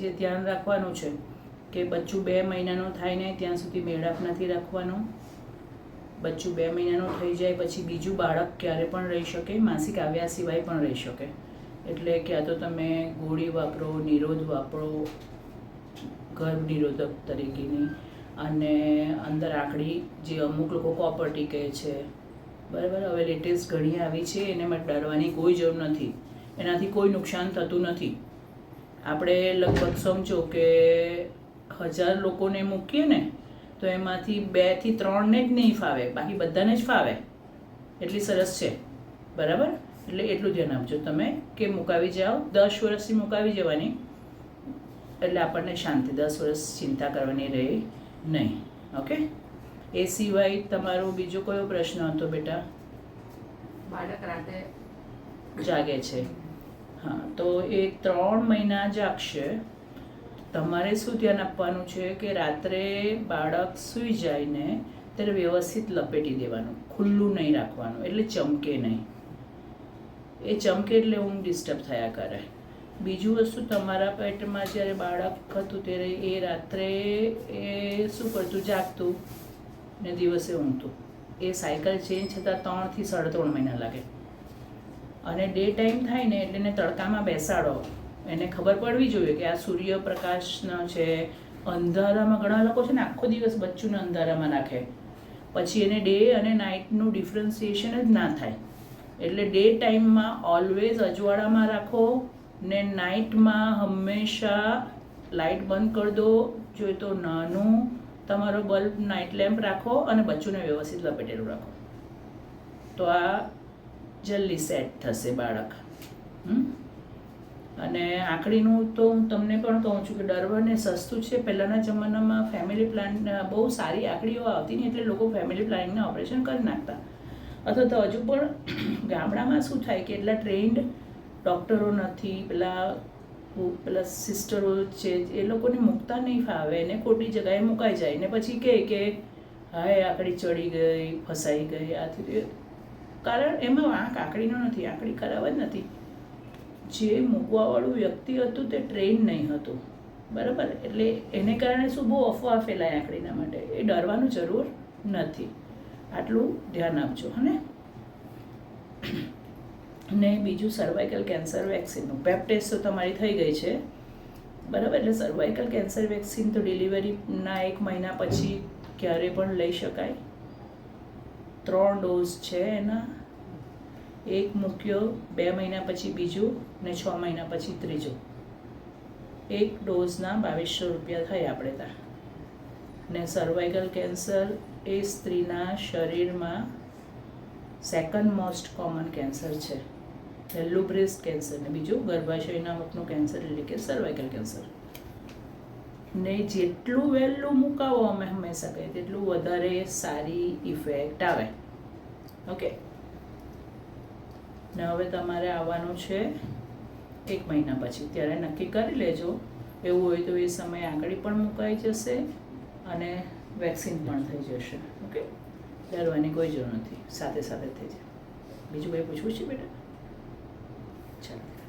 જે ધ્યાન રાખવાનું છે, કે બચ્ચું બે મહિનાનું થાય ને ત્યાં સુધી મેળાપ નથી રાખવાનું. બચ્ચું બે મહિનાનું થઈ જાય પછી બીજું બાળક ક્યારે પણ રહી શકે, માસિક આવ્યા સિવાય પણ રહી શકે. એટલે ક્યાં તો તમે ગોળી વાપરો, નિરોધ વાપરો, ગર્ભ નિરોધક તરીકેની. અને અંદર આંકડી જે અમુક લોકો કોપરટી કહે છે. બરાબર? હવે લેટેસ્ટ ઘણી આવી છે, એને માટે ડરવાની કોઈ જરૂર નથી. એનાથી કોઈ નુકસાન થતું નથી. આપણે લગભગ સમજો કે હજાર લોકોને મૂકીએ ને તો એમાંથી બેથી ત્રણને જ નહીં ફાવે બાકી બધાને જ ફાવે. એટલી સરસ છે. બરાબર? એટલે એટલું ધ્યાન આપજો. તમે કે મુકાવી જાઓ દસ વર્ષથી મુકાવી જવાની. એટલે આપણને શાંતિ દસ વર્ષ ચિંતા કરવાની રહે નહીં. ઓકે? એ સિવાય તમારો બીજો કયો પ્રશ્ન હતો બેટા? બાળક રાતે જાગે છે. હા, તો એ ત્રણ મહિના જાગશે તમારે શું ધ્યાન આપવાનું છે કે રાત્રે બાળક સૂઈ જાય ને ત્યારે વ્યવસ્થિત લપેટી દેવાનું, ખુલ્લું નહીં રાખવાનું, એટલે ચમકે નહીં. એ ચમકે એટલે ઊંઘ ડિસ્ટર્બ થયા કરે. બીજું વસ્તુ, તમારા પેટમાં જ્યારે બાળક હતું, ત્યારે એ રાત્રે એ શું કરતું, જાગતું ને દિવસે ઊંઘતું. એ સાયકલ ચેન્જ થતાં ત્રણથી સાડા ત્રણ મહિના લાગે. અને ડે ટાઈમ થાય ને એટલે એને તડકામાં બેસાડો. એને ખબર પડવી જોઈએ કે આ સૂર્યપ્રકાશનો છે, અંધારામાં ઘણા લોકો છે ને આખો દિવસ બચ્ચુને અંધારામાં નાખે પછી એને ડે અને નાઇટનું ડિફરન્સિએશન જ ના થાય. એટલે ડે ટાઈમમાં ઓલવેઝ અજવાળામાં રાખો ને નાઇટમાં હંમેશા લાઇટ બંધ કરી દો. જોઈએ તો નાનું તમારો બલ્બ નાઇટ લેમ્પ રાખો અને બચ્ચુને વ્યવસ્થિત લપેટેલું રાખો. તો આ જલ્દી સેટ થશે બાળક? અને આંકડીનું તો હું તમને પણ કહું છું કે ડરવાને સસ્તું છે. પહેલાંના જમાનામાં ફેમિલી પ્લાન બહુ સારી આંકડીઓ આવતી ને એટલે લોકો ફેમિલી પ્લાનિંગના ઓપરેશન કરી નાખતા. અથવા તો હજુ પણ ગામડામાં શું થાય કે એટલા ટ્રેન્ડ ડૉક્ટરો નથી, પેલા પેલા સિસ્ટરો છે, એ લોકોને મૂકતા નહીં ફાવે. એને ખોટી જગાએ મુકાઈ જાય. ને પછી કહે કે, હાય, આંકડી ચડી ગઈ, ફસાઈ ગઈ. આથી કારણ એમાં વાંક આંકડીનો નથી, આંકડી ખરાબ જ નથી. જે મૂકવાવાળું વ્યક્તિ હતું તે ટ્રેન નહીં હતું. બરાબર? એટલે એને કારણે શું બહુ અફવા ફેલાય આંકડીના માટે. એ ડરવાનું જરૂર નથી. આટલું ધ્યાન આપજો, હને? ને બીજું સર્વાઇકલ કેન્સર વેક્સિનનું પેપ ટેસ્ટ તો તમારી થઈ ગઈ છે. બરાબર? એટલે સર્વાઇકલ કેન્સર વેક્સિન તો ડિલિવરીના એક મહિના પછી ક્યારે પણ લઈ શકાય. ત્રણ ડોઝ છે એના. એક મૂક્યો, બે મહિના પછી બીજું ને છ મહિના પછી ત્રીજું. એક ડોઝના બાવીસો રૂપિયા થાય આપણે ત્યાં ને સર્વાઇકલ કેન્સર એ સ્ત્રીના શરીરમાં સેકન્ડ મોસ્ટ કોમન કેન્સર છે. પહેલું બ્રેસ્ટ કેન્સર ને બીજું ગર્ભાશયના મુખનું કેન્સર એટલે કે સર્વાઇકલ કેન્સર ને જેટલું વહેલું મુકાવો અમે હંમેશા કહીએ, તેટલું વધારે સારી ઇફેક્ટ આવે. ઓકે ને હવે તમારે આવવાનું છે એક મહિના પછી. ત્યારે નક્કી કરી લેજો. એવું હોય તો એ સમયે આંગળી પણ મુકાઈ જશે અને વેક્સિન પણ થઈ જશે. ઓકે ડરવાની કોઈ જરૂર નથી. સાથે સાથે થઈ જાય. બીજું કંઈ પૂછવું છે બેટા? ચાલો.